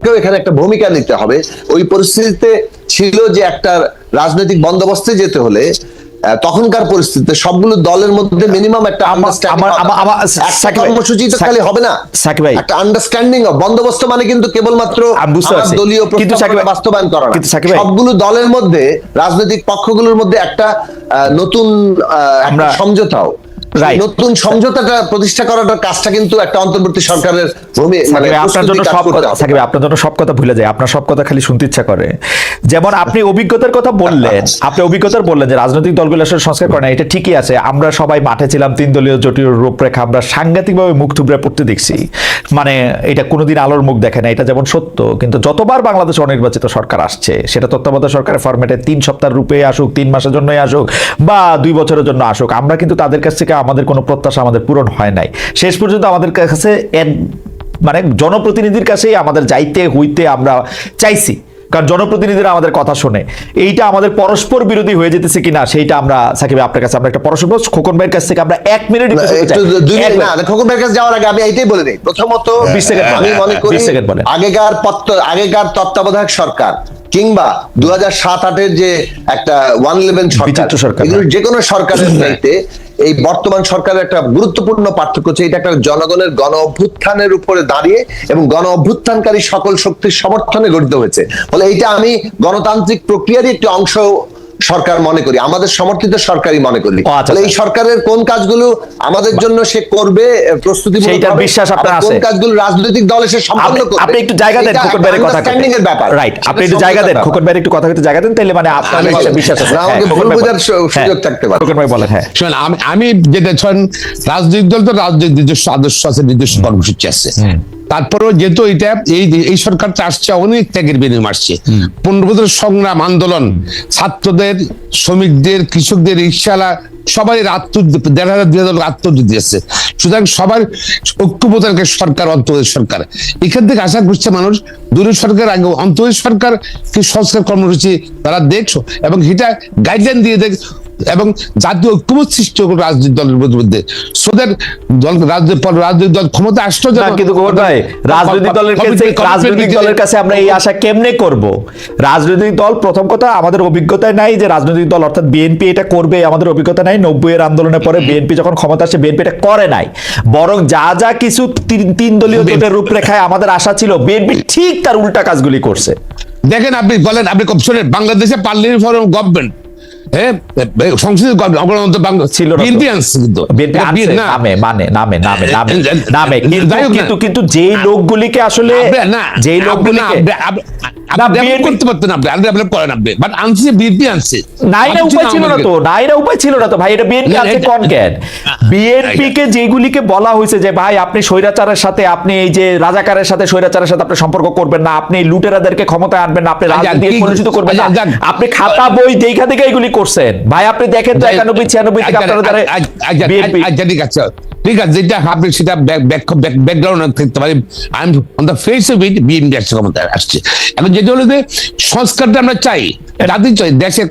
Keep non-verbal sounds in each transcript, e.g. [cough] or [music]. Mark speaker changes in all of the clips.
Speaker 1: সরকারকেও এখানে একটা ভূমিকা নিতে হবে। ওই পরিস্থিতিতে ছিল যে একটা রাজনৈতিক বন্দোবস্তে যেতে হলে তখনকার পরিস্থিতিতে সবগুলো দলের মধ্যে মিনিমাম একটা কর্মসূচি তো খালি হবে না। একটা আন্ডারস্ট্যান্ডিং বন্দোবস্ত মানে কিন্তু কেবলমাত্র দলীয় বাস্তবায়ন করা সবগুলো দলের মধ্যে রাজনৈতিক পক্ষগুলোর মধ্যে একটা আহ, নতুন সমঝোতাও. নতুন সমঝোতাটা প্রতিষ্ঠা করাটার কাজটা কিন্তু একটা অন্তর্বর্তী সরকারের ভূমি মানে
Speaker 2: আপনার জন্য সব কথা ভাই, আপনার জন্য সব কথা ভুলে যায় আপনার সব কথা খালি শুনতে ইচ্ছা করে। যেমন আপনি অভিজ্ঞতার কথা বললেন [laughs] আপনি অভিজ্ঞতার বললেন যে রাজনৈতিক দলগুলো আসলে সংস্কার করে না এটা ঠিকই আছে। আমরা সবাই মাঠে ছিলাম তিন দলীয় জটিল রূপরেখা আমরা সাংঘাতিকভাবে মুখ থুবড়ে পড়তে দেখছি। মানে এটা কোনোদিন আলোর মুখ দেখে না এটা যেমন সত্য কিন্তু যতবার বাংলাদেশে অনির্বাচিত সরকার আসছে সেটা তত্ত্বাবধায়ক সরকারের ফরম্যাটে তিন সপ্তাহ রূপে আসুক তিন মাসের জন্যই আসুক বা দুই বছরের জন্য আসুক আমরা কিন্তু তাদের কাছ থেকে আমাদের কোনো প্রত্যাশা আমাদের পূরণ হয় নাই। শেষ পর্যন্ত আমাদের কাছে মানে জনপ্রতিনিধির কাছেই আমাদের যাইতে হইতে আমরা চাইছি। কারণ জনপ্রতিনিধিরা আমাদের কথা শোনে। এইটা আমাদের পরস্পর বিরোধী হয়ে যেতেছে কিনা সেইটা আমরা সাকিব আপনার কাছে আমরা একটা পরস্পর খোকন ভাইয়ের কাছ থেকে আমরা এক মিনিট
Speaker 1: খোকন ভাইয়ের কাছে যাওয়ার আগে আমি এইটাই বলে দিই। প্রথমত
Speaker 2: 20 সেকেন্ড বলেন।
Speaker 1: আমি মনে করি
Speaker 2: সেকেন্ড।
Speaker 1: আগেকার আগেকার তত্ত্বাবধায়ক সরকার কিংবা দু হাজার সাত আটের যে একটা ওয়ান ইলেভেন সরকার
Speaker 2: হ্যাঁ।
Speaker 1: যে কোনো সরকারের চাইতে এই বর্তমান সরকারের একটা গুরুত্বপূর্ণ পার্থক্য হচ্ছে এটা একটা জনগণের গণ অভ্যুত্থানের উপরে দাঁড়িয়ে এবং গণ অভ্যুত্থানকারী সকল শক্তির সমর্থনে গঠিত হয়েছে। ফলে এইটা আমি গণতান্ত্রিক প্রক্রিয়ারই একটি অংশ সরকার মনে করি আমাদের সমর্থিত সরকারই মনে করি।
Speaker 2: আচ্ছা,
Speaker 1: এই
Speaker 2: আচ্ছা।
Speaker 1: সরকারের কোন কাজগুলো আমাদের জন্য সে করবে প্রস্তুতি
Speaker 2: সেইটার বিশ্বাস আপনার আছে কোন
Speaker 1: কাজগুলো রাজনৈতিক দল এসে সম্পন্ন
Speaker 2: আপনি
Speaker 1: করবে?
Speaker 2: আপনি একটু জায়গা দেন খোকন ভাইয়ের কথা
Speaker 1: understanding এর ব্যাপার।
Speaker 2: রাইট আপনি একটু জায়গা দেন খোকন ভাইয়ের একটু কথা বলতে জায়গা দেন তাহলে মানে আপনার একটা বিশ্বাস আছে।
Speaker 1: আমাকে
Speaker 2: হ্যাঁ,
Speaker 1: ভুল বোঝার
Speaker 2: হ্যাঁ,
Speaker 1: সুযোগ থাকতে পারে।
Speaker 2: খোকন ভাই বলেন হ্যাঁ।
Speaker 3: শোনেন আমি আমি যেটা রাজনৈতিক দল তো রাজনৈতিক নিজস্ব আদর্শ আছে নিজস্ব কর্মসূচি আছে। তারপরেও যেহেতু এটা এই এই সরকারটা আসছে অনেক ত্যাগের বিনিময় আসছে। পনেরো বছর সংগ্রাম আন্দোলন ছাত্রদের শ্রমিকদের কৃষকদের রিক্সালা সবাই আত্ম দেড় হাজার দুই হাজার লোক আত্মহত্যা দিয়েছে। সুতরাং সবার ঐক্যবদ্ধ সরকার অন্তর্বর্তী সরকার। এখান থেকে আশা করছে মানুষ দূরের সরকার আগে অন্তর্বর্তী সরকার কি সংস্কার কর্মসূচি তারা দেখছ এবং সেটা গাইডলাইন দিয়ে দেখ এবং জাতীয় ঐক্যমত সৃষ্টি হোক রাজনৈতিক দলের মধ্যে সোদের দল রাজনৈতিক রাজনৈতিক দল ক্ষমতা আসতো
Speaker 2: কিন্তু ভাই রাজনৈতিক দলের কাছে রাজনৈতিক দলের কাছে আমরা এই আশা কেমনে করব? রাজনৈতিক দল প্রথম কথা আমাদের অভিজ্ঞতায় নাই যে রাজনৈতিক দল অর্থাৎ বিএনপি এটা করবে আমাদের অভিজ্ঞতা নাই। নব্বই এর আন্দোলনের পরে বিএনপি যখন ক্ষমতা আসে বিএনপি এটা করে নাই। বরং যা যা কিছু তিন- তিন দলীয় জোটের রূপরেখায় আমাদের আশা ছিল বিএনপি ঠিক তার উল্টা কাজগুলি করছে।
Speaker 3: দেখেন আপনি বলেন আপনি শোনেন বাংলাদেশে পার্লামেন্ট ফরম গভর্নমেন্ট সংসদীয় বাংলা
Speaker 2: ছিল
Speaker 3: বিএনপি আনছে কিন্তু।
Speaker 2: বিএনপি
Speaker 3: এটা
Speaker 2: আনছে,
Speaker 3: না।
Speaker 2: নামে মানে নামে নামে নামে
Speaker 3: এ- এ-
Speaker 2: নামে। কিন্তু
Speaker 3: যাই হোক না।
Speaker 2: কিন্তু কিন্তু যেই লোকগুলিকে আসলে
Speaker 3: না
Speaker 2: যেই লোকগুলিকে
Speaker 3: আপনি- আপনি-
Speaker 2: না,
Speaker 3: আপনি ডেভেলপ
Speaker 2: BNP
Speaker 3: করতে পারতেন আপনি আপনি ডেভেলপ করেন আপনি। বাট আনছে বিএনপি আনছে।
Speaker 2: নাইরা উপায় ছিল না তো নাইরা উপায় ছিল না তো ভাই এটা বিএনপি আছে কোন কেন বিএনপি কে যেগুলিকে বলা হয়েছে যে ভাই আপনি স্বৈরাচারের সাথে আপনি এই যে রাজাকারের সাথে স্বৈরাচারের সাথে আপনি সম্পর্ক করবেন না আপনি লুটেরাদেরকে ক্ষমতায় আনবেন না আপনি রাজনীতি
Speaker 3: কি-
Speaker 2: করবেন না। আপনি খাতা বই দেখা থেকে এগুলি করছেন? ভাই আপনি দেখেন তো একানব্বই ছিয়ানব্বই থেকে আপনার আপনারা
Speaker 3: আচ্ছা, আচ্ছা, আচ্ছা, ঠিক আছে। ঠিক আছে যেটা আপনি সেটা ব্যাকগ্রাউন্ড থাকতে পারে। I am on the face of it BNP আসছে ক্ষমতায় আসছে। এখন যেটা হলো যে সংস্কারটা আমরা চাই। চাই দেশে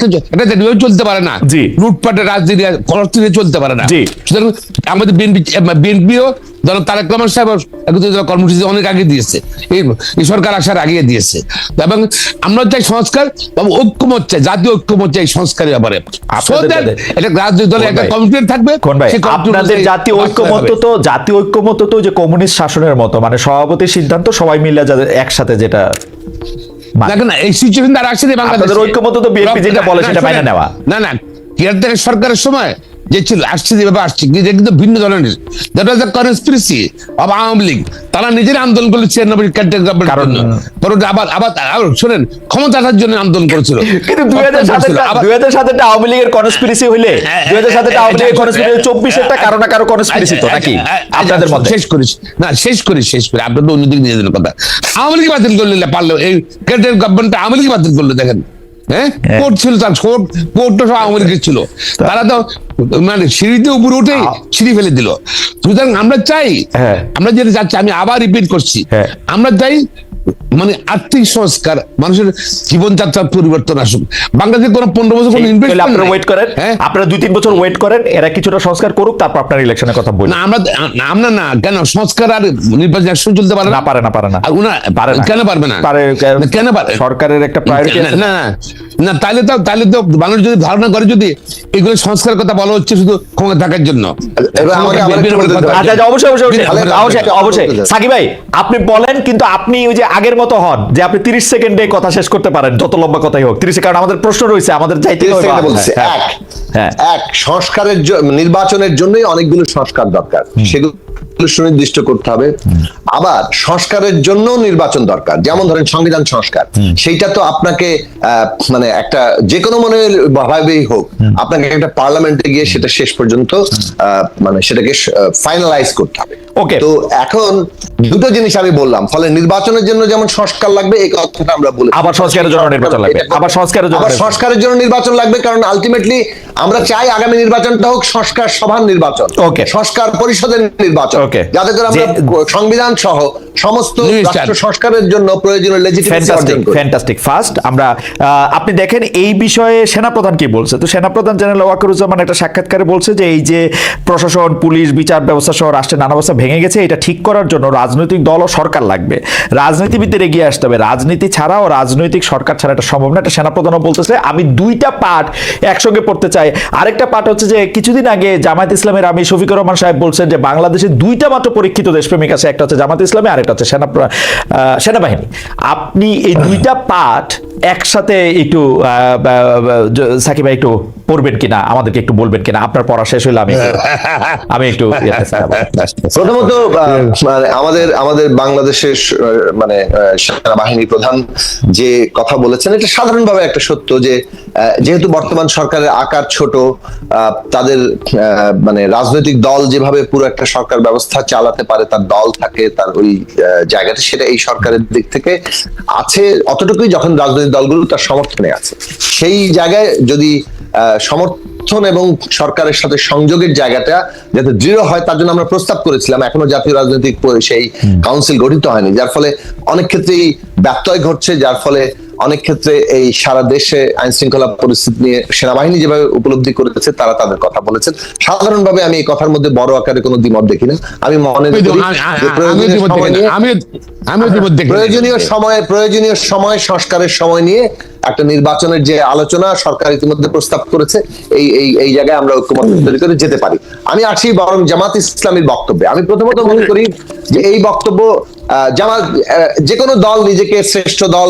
Speaker 3: চলতে পারে না।
Speaker 2: জি।
Speaker 3: লুটপাটের রাজনীতি চলতে পারে না।
Speaker 2: জি।
Speaker 3: সুতরাং আমাদের বিএনপি বিএনপিও ধরো তারেক রহমান সাহেব কর্মসূচি অনেক আগে দিয়েছে। এই সরকার আসার আগে দিয়েছে। এবং আমরা চাই সংস্কার ঐক্যমত চাই জাতীয় ঐক্যমত চাই সংস্কারের ব্যাপারে। এটা রাজনৈতিক দলের একটা
Speaker 2: ভাই?
Speaker 3: কমিটি থাকবে
Speaker 2: আপনাদের জাতীয় ঐক্যমত্য তো জাতীয় ঐক্যমত্য তো যে কমিউনিস্ট শাসনের মতো মানে সভাপতির সিদ্ধান্ত সবাই মিলে যাদের একসাথে যেটা
Speaker 3: দেখেন এই সিচুয়েশন দ্বারা আসছে বাংলাদেশ।
Speaker 2: ঐক্যমত তো বিএনপি যেটা বলে সেটা মেনে নেওয়া।
Speaker 3: না না কেয়ারটেকার সরকারের সময় যে ছিল আসছে যেভাবে আসছে কিন্তু এটা কিন্তু ভিন্ন ধরনের। That was the conspiracy of Awami League তারা নিজের আন্দোলন ছিয়ানব্বই কেয়ারটেকার
Speaker 2: কারণ-
Speaker 3: পরে আবার আবার শোনেন ক্ষমতা আসার জন্য আন্দোলন করেছিল।
Speaker 2: কিন্তু দুই হাজার দুই হাজার আওয়ামী লীগের কনস্পিরেসি হইলে দুই হাজার আওয়ামী লীগের কনস্পিরেসি চব্বিশেরটা কারও না কারও কনস্পিরেসি তো নাকি? আপনাদের মধ্যে।
Speaker 3: শেষ করিস। না শেষ করিস শেষ করি আপনার তো অন্যদিকে নিয়ে কথা। আওয়ামী লীগ বাতিল করলে পারল এই কেটের গভর্নমেন্ট আওয়ামী লীগ বাতিল করল দেখেন। হ্যাঁ
Speaker 2: হ্যাঁ।
Speaker 3: কোর্ট ছিল তার কোর্ট কোর্টটা সব আওয়ামী লীগের ছিল তারা তো মানে সিঁড়িতে উপরে সিঁড়ি ফেলে দিল সুতরাং আমরা চাই
Speaker 2: হ্যাঁ।
Speaker 3: আমরা যেটা চাচ্ছি আমি আবার রিপিট করছি
Speaker 2: হ্যাঁ।
Speaker 3: আমরা চাই মানে আর্থিক সংস্কার মানুষের জীবনযাত্রার পরিবর্তন আসুক। বাংলাদেশে কোনো পনেরো বছর কোনো
Speaker 2: ইনভেস্ট
Speaker 3: ইনভেস্টমেন্ট
Speaker 2: আপনারা ওয়েট করেন।
Speaker 3: হ্যাঁ?
Speaker 2: আপনারা দুই তিন বছর ওয়েট করেন এরা কিছুটা সংস্কার করুক তারপর আপনার ইলেকশনের কথা বলুন
Speaker 3: না আমরা না, আমরা না কেন? সংস্কার আর নির্বাচন একসঙ্গে চলতে পারে
Speaker 2: না? পারে না পারে না।
Speaker 3: আর উনা
Speaker 2: পারে
Speaker 3: কেন পারবে না?
Speaker 2: পারে
Speaker 3: কেন পারে
Speaker 2: সরকারের একটা প্রায়োরিটি
Speaker 3: না না। না তাহলে তো তাহলে তো মানুষ যদি ধারণা করে যদি এগুলো সংস্কার কথা বলা হচ্ছে শুধু ক্ষমতা থাকার জন্য।
Speaker 2: অবশ্যই সাকিব ভাই আপনি বলেন কিন্তু আপনি ওই যে আগের মতো হন যে আপনি তিরিশ সেকেন্ডে কথা শেষ করতে পারেন যত লম্বা কথাই হোক। তিরিশ কারণ আমাদের প্রশ্ন রয়েছে আমাদের যাইতে
Speaker 1: তিরিশ
Speaker 2: হবে।
Speaker 1: সেকেন্ডে বলছি।
Speaker 2: হ্যাঁ,
Speaker 1: এক।
Speaker 2: হ্যাঁ।
Speaker 1: এক সংস্কারের নির্বাচনের জন্যই অনেকগুলো সংস্কার দরকার। সেগুলো সুনির্দিষ্ট করতে হবে। আবার সংস্কারের জন্য নির্বাচন দরকার। যেমন ধরেন সংবিধান সংস্কার। সেইটা তো আপনাকে মানে একটা যে কোনো মনের ভাবেই হোক আপনাকে একটা পার্লামেন্টে গিয়ে সেটা শেষ পর্যন্ত মানে সেটাকে ফাইনালাইজ করতে হবে।
Speaker 2: Okay.
Speaker 1: তো এখন দুটো জিনিস আমি বললাম। ফলে নির্বাচনের জন্য যেমন সংস্কার লাগবে এই কথাটা আমরা বলি
Speaker 2: আবার সংস্কারের জন্য নির্বাচন লাগবে। আবার সংস্কারের জন্য
Speaker 1: সংস্কারের জন্য নির্বাচন লাগবে কারণ আলটিমেটলি আমরা চাই আগামী নির্বাচনটা হোক সংস্কার সভার নির্বাচন
Speaker 2: ওকে
Speaker 1: সংস্কার পরিষদের নির্বাচন।
Speaker 2: ওকে
Speaker 1: যাতে করে আমরা সংবিধান সহ সমস্ত. রাষ্ট্র সংস্কারের জন্য প্রয়োজনীয় লেজিটিমেসি
Speaker 2: ফ্যান্টাস্টিক
Speaker 1: অর্জন করি।
Speaker 2: ফ্যান্টাস্টিক ফার্স্ট আমরা আপনি দেখেন এই বিষয়ে সেনাপ্রধান কি বলছে? তো সেনাপ্রধান জেনারেল ওয়াকারুজ্জামান একটা সাক্ষাৎকারে বলছে যে এই যে প্রশাসন পুলিশ বিচার ব্যবস্থা সহ রাষ্ট্রের নানা ব্যবস্থা ভেঙে গেছে এটা ঠিক করার জন্য রাজনৈতিক দল ও সরকার লাগবে। রাজনীতিবিদদের এগিয়ে আসতে হবে। রাজনীতি ছাড়াও রাজনৈতিক সরকার ছাড়া এটা সম্ভব না। এটা সেনাপ্রধানও বলতেছে আমি দুইটা পার্ট একসঙ্গে পড়তে চাই। আরেকটা পার্ট হচ্ছে যে কিছুদিন আগে জামায়াত ইসলামের আমি শফিকুর রহমান সাহেব বলছেন যে বাংলাদেশে দুইটা মাত্র পরীক্ষিত দেশপ্রেমিক আছে একটা হচ্ছে জামাত ইসলামে আর একটা হচ্ছে সেনা সেনাবাহিনী। আপনি এই দুইটা পার্ট একসাথে একটু সাকিব ভাই একটু পড়বেন কিনা আমাদেরকে একটু বলবেন কিনা? আপনার পড়া শেষ হলে আমি আমি একটু [laughs]
Speaker 1: প্রথমত মানে আমাদের আমাদের বাংলাদেশের মানে সেনাবাহিনী প্রধান যে কথা বলেছেন এটা সাধারণভাবে একটা সত্য যে যেহেতু বর্তমান সরকারের আকার ছোট আহ, তাদের আহ, মানে রাজনৈতিক দল যেভাবে পুরো একটা সরকার ব্যবস্থা চালাতে পারে তার দল থাকে তার ওই আহ, জায়গাটা সেটা এই সরকারের দিক থেকে আছে অতটুকুই যখন রাজনৈতিক দলগুলো তার সমর্থনে আছে। সেই জায়গায় যদি আহ, সমর্থন এবং সরকারের সাথে সংযোগের জায়গাটা যাতে দৃঢ় হয় তার জন্য আমরা প্রস্তাব করেছিলাম। এখনও জাতীয় রাজনৈতিক সেই কাউন্সিল গঠিত হয়নি। যার ফলে অনেক ক্ষেত্রেই ব্যত্যয় ঘটছে যার ফলে অনেক ক্ষেত্রে এই সারা দেশে আইন শৃঙ্খলা পরিস্থিতি নিয়ে সেনাবাহিনী যেভাবে উপলব্ধি করেছে তারা তাদের কথা বলেছেন। সাধারণভাবে আমি এই কথার মধ্যে বড় আকারে কোনো দ্বিমত দেখি না। আমি মনে। প্রয়োজনীয় সময়ে প্রয়োজনীয় সময় সংস্কারের সময় নিয়ে একটা নির্বাচনের যে আলোচনা সরকার ইতিমধ্যে প্রস্তাব করেছে এই এই এই জায়গায় আমরা ঐক্যমত তৈরি করে যেতে পারি। আমি আসি বরং জামাত ইসলামীর বক্তব্যে। আমি প্রথমত মনে করি যে এই বক্তব্য জামাত যে কোনো দল নিজেকে শ্রেষ্ঠ দল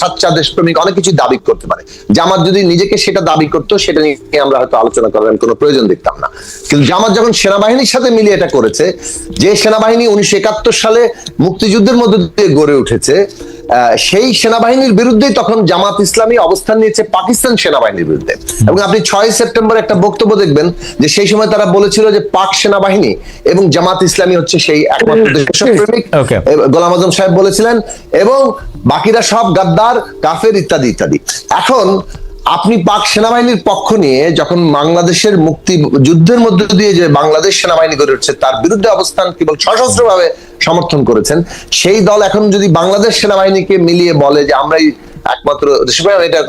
Speaker 1: সাচ্চা দেশপ্রেমিক অনেক কিছু দাবি করতে পারে। জামাত যদি নিজেকে সেটা দাবি করতো সেটা নিয়ে আমরা হয়তো আলোচনা করার কোনো প্রয়োজন দেখতাম না। কিন্তু জামাত যখন সেনাবাহিনীর সাথে মিলিয়ে এটা করেছে যে সেনাবাহিনী উনিশশো একাত্তর সালে মুক্তিযুদ্ধের মধ্য দিয়ে গড়ে উঠেছে সেই সেনাবাহিনীর বিরুদ্ধেই তখন জামাত ইসলামী অবস্থান নিয়েছে পাকিস্তান সেনাবাহিনীর বিরুদ্ধে। এবং আপনি ছয় সেপ্টেম্বর একটা বক্তব্য দেখবেন যে সেই সময় তারা বলেছিল যে পাক সেনাবাহিনী এবং জামাত ইসলামী হচ্ছে সেই একমাত্র দেশপ্রেমিক। গোলাম আজম সাহেব বলেছিলেন এবং বাকিরা সব গাদ্দার কাফের ইত্যাদি ইত্যাদি। এখন আপনি পাক সেনাবাহিনীর পক্ষ নিয়ে যখন বাংলাদেশের মুক্তি যুদ্ধের মধ্যে দিয়ে যে বাংলাদেশ সেনাবাহিনী গড়ে উঠছে তার বিরুদ্ধে অবস্থান কেবল সশস্ত্র ভাবে সমর্থন করেছেন সেই দল এখন যদি বাংলাদেশ সেনাবাহিনীকে মিলিয়ে বলে যে আমরাই একমাত্র এটা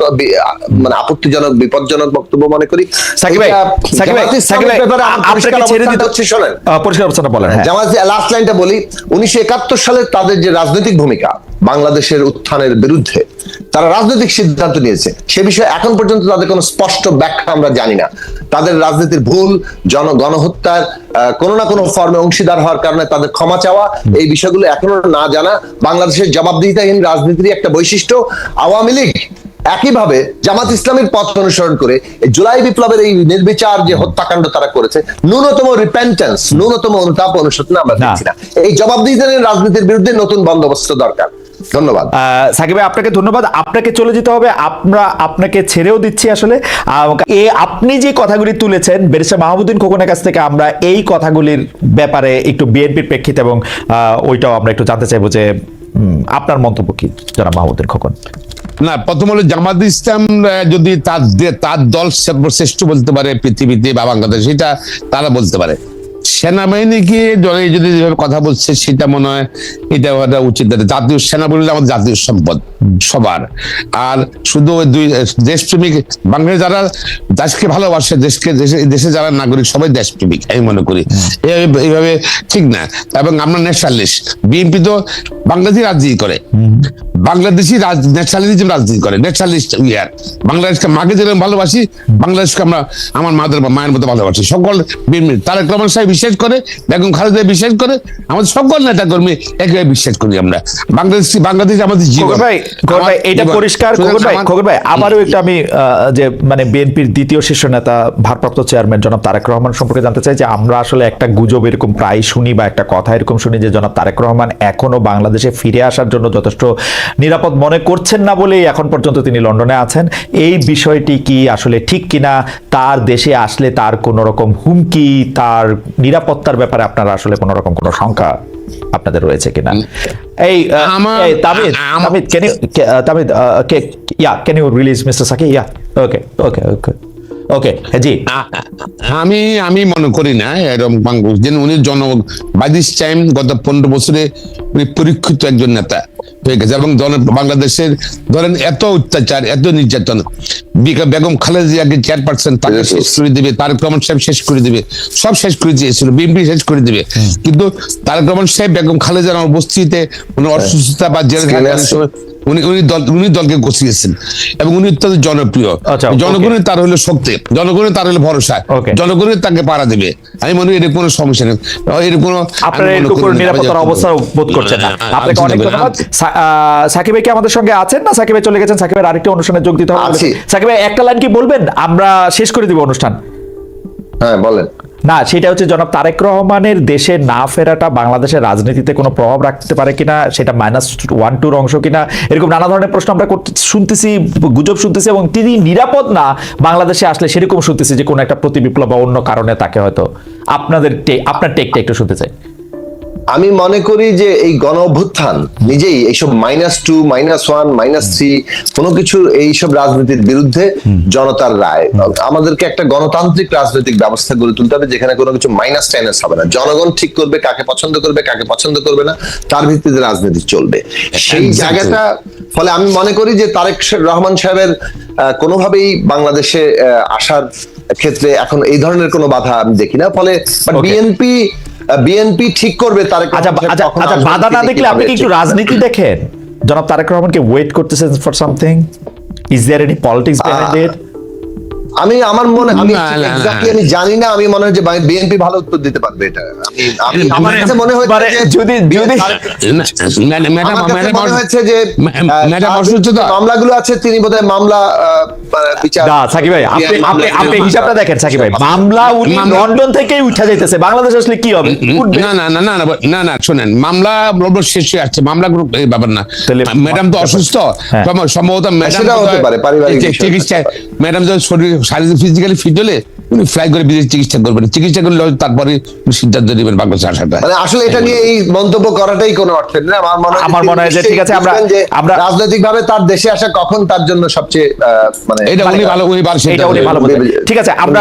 Speaker 1: মানে আপত্তিজনক বিপজ্জনক বক্তব্য মনে করি।
Speaker 2: সাকিব ভাই
Speaker 1: এটা
Speaker 2: সাকিব ভাই সাকিব ভাই
Speaker 1: ইসলামের ব্যাপারে আমার
Speaker 2: আপনাকে ছেড়ে দিতে
Speaker 1: হচ্ছে শোনেন।
Speaker 2: পরিষ্কার অবস্থানটা বলেন হ্যাঁ।
Speaker 1: জামাত লাস্ট লাইনটা বলি উনিশশো একাত্তর সালে তাদের যে রাজনৈতিক ভূমিকা বাংলাদেশের উত্থানের বিরুদ্ধে তারা রাজনৈতিক সিদ্ধান্ত নিয়েছে। সে বিষয়ে এখন পর্যন্ত তাদের কোনো স্পষ্ট ব্যাখ্যা আমরা জানি না। তাদের রাজনীতির ভুল জন গণহত্যার কোনো না কোনো ফর্মে অংশীদার হওয়ার কারণে তাদের ক্ষমা চাওয়া এই বিষয়গুলো এখনও না জানা। বাংলাদেশের জবাবদিহিতাহীন রাজনীতির একটা বৈশিষ্ট্য আওয়ামী লীগ একইভাবে জামাত ইসলামের পথ অনুসরণ করে জুলাই বিপ্লবের এই নির্বিচার যে হত্যাকাণ্ড তারা করেছে ন্যূনতম রিপেন্টেন্স ন্যূনতম অনুতাপ অনুশোচনা আমরা দেখছি না। এই জবাবদিহিতাহীন রাজনীতির বিরুদ্ধে নতুন বন্দোবস্ত দরকার। ধন্যবাদ।
Speaker 2: সাকিব ভাই আপনাকে ধন্যবাদ। আপনাকে চলে যেতে হবে। আমরা আপনাকে ছেড়েও দিচ্ছি আসলে। আহ, এ আপনি যে কথাগুলি তুলেছেন বেরিসা মাহমুদ্দিন খোকনের কাছ থেকে আমরা এই কথাগুলির ব্যাপারে একটু বিএনপির প্রেক্ষিতে এবং আহ, ওইটাও আমরা একটু জানতে চাইব যে উম, আপনার মন্তব্য কি জনাব মাহমুদ্দিন খোকন?
Speaker 3: না প্রথম হলো জামাত ইসলাম যদি তার তার দল সর্বশ্রেষ্ঠ বলতে পারে পৃথিবীতে বা বাংলাদেশ এটা তারা বলতে পারে। সেনাবাহিনীকে জনে যদি যেভাবে কথা বলছে, সেটা মনে হয় এটা হওয়াটা উচিত। জাতীয় সেনা বললে আমাদের জাতীয় সম্পদ, সবার। আর শুধু ওই দুই, দেশপ্রেমিক, বাংলাদেশ যারা দেশকে ভালোবাসে, দেশকে, দেশে দেশে যারা নাগরিক, সবাই দেশপ্রেমিক, আমি মনে করি। এই- এইভাবে ঠিক না। এবং আমরা ন্যাশনালিস্ট। বিএনপি তো বাংলাদেশি রাজনীতি করে। বাংলাদেশি ন্যাশনালিজম রাজনীতি করে। ন্যাশনালিস্ট ইয়ার বাংলাদেশকে মাকে যেরকম ভালোবাসি, বাংলাদেশকে আমরা, আমার মাদের মায়ের মতো ভালোবাসি। সকল বিএনপি, তারেক রহমান সাহেব বিশ্বাস করে বেগম খালেদা বিশ্বাস করে আমাদের সকল নেতা কর্মী একভাবে বিশ্বাস করি আমরা। বাংলাদেশ বাংলাদেশ আমাদের জীবন।
Speaker 2: ভাই ভাই এটা পরিষ্কার ভাই
Speaker 3: আমার-
Speaker 2: ভাই আবারও একটু আমি যে মানে বিএনপির দ্বিতীয় শীর্ষ নেতা ভারপ্রাপ্ত চেয়ারম্যান জনাব তারেক রহমান সম্পর্কে জানতে চাই যে আমরা আসলে একটা গুজব এরকম প্রায় শুনি বা একটা কথা এরকম শুনি যে জনাব তারেক রহমান এখনও বাংলাদেশে ফিরে আসার জন্য যথেষ্ট নিরাপদ মনে করছেন না বলেই এখন পর্যন্ত তিনি লন্ডনে আছেন। এই বিষয়টি কি আসলে ঠিক কিনা? তার দেশে আসলে তার কোনো রকম হুমকি তার নিরাপত্তার ব্যাপারে আপনারা আসলে কোনো রকম কোনো শঙ্কা আপনাদের রয়েছে কিনা এই Tamid তামিদ uh, Tamid, uh, okay, yeah, can you release Mr. Saki? Yeah, okay, okay, okay. Okay, জি
Speaker 3: আমি আমি মনে করি না এরকম বাংলাদেশ উনি জন বাই দিস টাইম গত পনেরো বছরে উনি পরীক্ষিত একজন নেতা হয়ে গেছে। এবং বাংলাদেশের ধরেন এত অত্যাচার এত নির্যাতন বেগম খালেদিয়াকে চেয়ারপারসন তাকে শেষ করে দিবে তারেক রহমান সাহেব শেষ করে দিবে সব শেষ করে দিয়েছিল বিএনপি শেষ করে দিবে। কিন্তু তারেক রহমান সাহেব বেগম খালেদার উপস্থিতিতে কোনো অসুস্থতা বা জেলে উনি উনি দল উনি দলকে গছিয়েছেন এবং উনি অত্যন্ত জনপ্রিয়।
Speaker 2: আচ্ছা,
Speaker 3: জনগণের তার হলো শক্তি জনগণের তার হলো ভরসা জনগণের তাকে পাড়া দেবে। আমি মনে করি এর কোনো সমস্যা নেই। এর কোনো
Speaker 2: আপনারা
Speaker 3: মনে
Speaker 2: কোনো নিরাপত্তার অবস্থা বোধ করছেন না।
Speaker 3: হ্যাঁ,
Speaker 2: আপনাকে অনেক ধন্যবাদ। আহ, সাকিব ভাই কি আমাদের সঙ্গে আছেন না? সাকিব ভাই চলে গেছেন। সাকিবের আরেকটি অনুষ্ঠানে যোগ দিতে হবে। সাকিব ভাই একটা লাইন কি বলবেন? আমরা শেষ করে দিব অনুষ্ঠান।
Speaker 1: হ্যাঁ বলেন।
Speaker 2: না, সেটা হচ্ছে জনাব তারেক রহমানের দেশে না ফেরাটা বাংলাদেশের রাজনীতিতে কোনো প্রভাব রাখতে পারে কিনা, সেটা মাইনাস ওয়ান টুর অংশ কিনা, এরকম নানা ধরনের প্রশ্ন আমরা শুনতেছি, গুজব শুনতেছি এবং তিনি নিরাপদ না বাংলাদেশে আসলে সেরকম শুনতেছি যে কোনো একটা প্রতিবিপ্লব বা অন্য কারণে তাকে হয়তো আপনাদের আপনার টেকটা একটু শুনতে চাই।
Speaker 1: আমি মনে করি যে এই গণ অভ্যুত্থান নিজেই এইসব minus two minus one minus three কোনো কিছু এইসব রাজনীতির বিরুদ্ধে জনতার রায়। আমাদেরকে একটা গণতান্ত্রিক রাজনৈতিক ব্যবস্থা গড়ে তুলতে হবে যেখানে কোনো কিছু মাইনাস টাইনাস হবে না। জনগণ ঠিক করবে কাকে পছন্দ করবে কাকে পছন্দ করবে না তার ভিত্তিতে রাজনীতি চলবে। সেই জায়গাটা ফলে আমি মনে করি যে তারেক রহমান সাহেবের কোনোভাবেই বাংলাদেশে আসার ক্ষেত্রে এখন এই ধরনের কোনো বাধা আমি দেখি না। ফলে. বিএনপি বিএনপি ঠিক করবে তারেক
Speaker 2: আচ্ছা আচ্ছা আচ্ছা বাধা না দেখলে আপনি কি একটু রাজনীতি দেখেন? জনাব তারেক রহমানকে ওয়েট করতেছেন for something is there any politics behind it
Speaker 1: আমি আমার মনে আমি আমি জানি না আমি মনে হয় যে বিএনপি ভালো উত্তর দিতে পারবে এটা আমি আমি আমার
Speaker 2: মানে-
Speaker 1: কাছে মনে হয়েছে
Speaker 2: মানে
Speaker 1: যে
Speaker 2: যদি- যদি-
Speaker 3: ম্যাডাম
Speaker 1: মনে হয়েছে যে
Speaker 3: ম্যাডাম অসুস্থ তো?
Speaker 1: মামলাগুলো আছে তিনি বোধহয় মামলা বিচার
Speaker 2: না সাকিব ভাই আপনি আপনি আপনি হিসাবটা দেখেন সাকিব ভাই মামলা উনি লন্ডন থেকেই উঠা যাইতেছে বাংলাদেশ আসলে কি হবে
Speaker 3: না না না না না না শোনেন মামলা বলব শেষ হয়ে আসছে মামলা গ্রুপ এই ব্যাপার না
Speaker 2: তাহলে-
Speaker 3: ম্যাডাম তো অসুস্থ
Speaker 2: হ্যাঁ।
Speaker 3: সম্ভবত ম্যাডাম
Speaker 1: হতে পারে, পারিবারিক
Speaker 3: চিকিৎসা ম্যাডাম যখন শরীর শারীরিক ফিজিক্যালি ফিট হলে উনি ফ্লাই করে বিদেশ চিকিৎসা করবেন। চিকিৎসা করলে তারপরে উনি সিদ্ধান্ত নেবেন বাংলাদেশে আসাটা।
Speaker 1: মানে আসলে এটা নিয়ে এই মন্তব্য করাটাই কোনো অর্থ নেই আমার মনে হয়
Speaker 2: আমার মনে হয় যে ঠিক আছে, আমরা- আমরা-
Speaker 1: রাজনৈতিক ভাবে তার দেশে আসা কখন তার জন্য সবচেয়ে আহ, মানে
Speaker 3: এটা উনি ভালো উনি ভালো সেটা
Speaker 2: উনি ভালো ঠিক আছে আমরা